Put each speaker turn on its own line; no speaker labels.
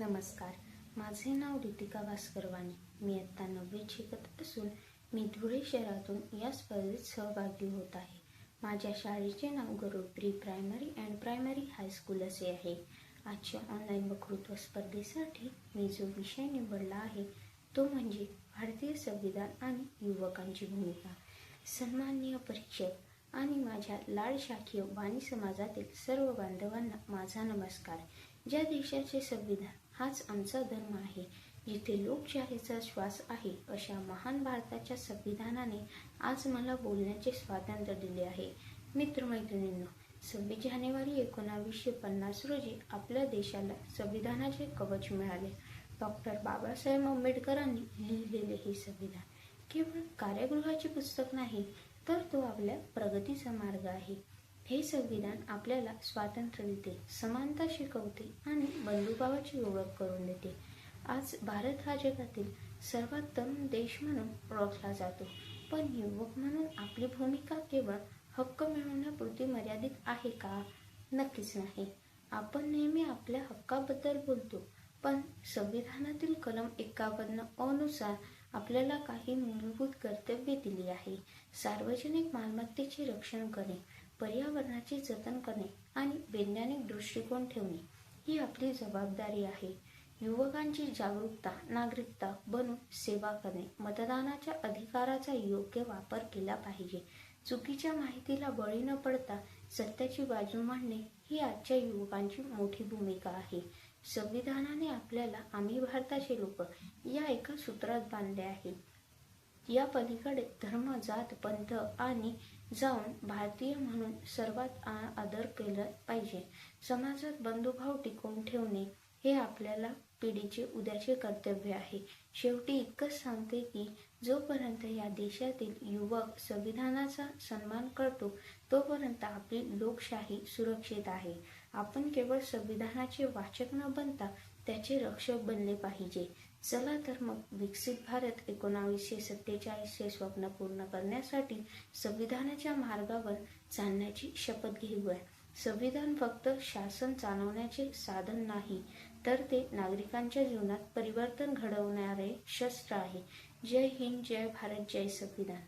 नमस्कार. माझे नाव रितिका भास्करवाणी मी आत्ता नववीत शिकत असून मी धुळे शहरातून या स्पर्धेत सहभागी होत आहे. माझ्या शाळेचे नाव Garud pre primary and primary high school असे आहे. आजच्या ऑनलाईन वक्तृत्व स्पर्धेसाठी मी जो विषय निवडला आहे तो म्हणजे भारतीय संविधान आणि युवकांची भूमिका. सन्माननीय परीक्षक आणि माझ्या लाड शाखीय वाणी समाजातील सर्व बांधवांना माझा नमस्कार. ज्या देशाचे संविधान हाच आमचा धर्म आहे जिथे लोकशाहीचा श्वास आहे अशा महान भारताच्या संविधानाने आज मला बोलण्याचे स्वातंत्र्य दिले आहे. मित्रमैत्रिणींनो सव्वीस जानेवारी एकोणावीसशे पन्नास रोजी आपल्या देशाला संविधानाचे कवच मिळाले. डॉक्टर बाबासाहेब आंबेडकरांनी लिहिलेले हे संविधान केवळ कार्यगृहाचे पुस्तक नाही तर तो आपल्या प्रगतीचा मार्ग आहे. हे संविधान आपल्याला स्वातंत्र्य देते समानता शिकवते आणि बंधुभावाची ओळख करून देते. आज भारत हा जगातील सर्वात तरुण देश म्हणून ओळखला जातो. पण युवक म्हणून आपली भूमिका केवळ हक्क मिळवण्यापुरती मर्यादित आहे का? नक्कीच नाही. आपण नेहमी आपल्या हक्काबद्दल बोलतो पण संविधानातील कलम एकावन्न अनुसार आपल्याला काही मूलभूत कर्तव्ये दिली आहे. सार्वजनिक मालमत्तेचे रक्षण करणे पर्यावरणाचे जतन करणे आणि वैज्ञानिक दृष्टिकोन ठेवणे ही आपली जबाबदारी आहे. युवकांची जागरूकता नागरिकता बनून सेवा करणे मतदानाच्या अधिकाराचा योग्य वापर केला पाहिजे. चुकीच्या माहितीला बळी न पडता सत्याची बाजू मांडणे ही आजच्या युवकांची मोठी भूमिका आहे. संविधानाने आपल्याला आम्ही भारताचे लोक या एका सूत्रात बांधले आहे. या पलीकडे धर्म जात पंथ आणि जाऊन भारतीय म्हणून सर्वात आदर केला पाहिजे. समाजात बंधुभाव टिकवून ठेवणे हे आपल्याला पिढीचे उद्याचे कर्तव्य आहे. शेवटी इतकंच सांगते की जोपर्यंत या देशातील युवक संविधानाचा सन्मान करतो तोपर्यंत आपली लोकशाही सुरक्षित आहे. आपण केवळ संविधानाचे वाचक न बनता त्याचे रक्षक बनले पाहिजे. चला तर मग विकसित भारत एकोणावीसशे सत्तेचाळीसचे स्वप्न पूर्ण करण्यासाठी संविधानाच्या मार्गावर चालण्याची शपथ घेऊया. संविधान फक्त शासन चालवण्याचे साधन नाही तर ते नागरिकांच्या जीवनात परिवर्तन घडवणारे शस्त्र आहे. जय हिंद जय भारत जय संविधान.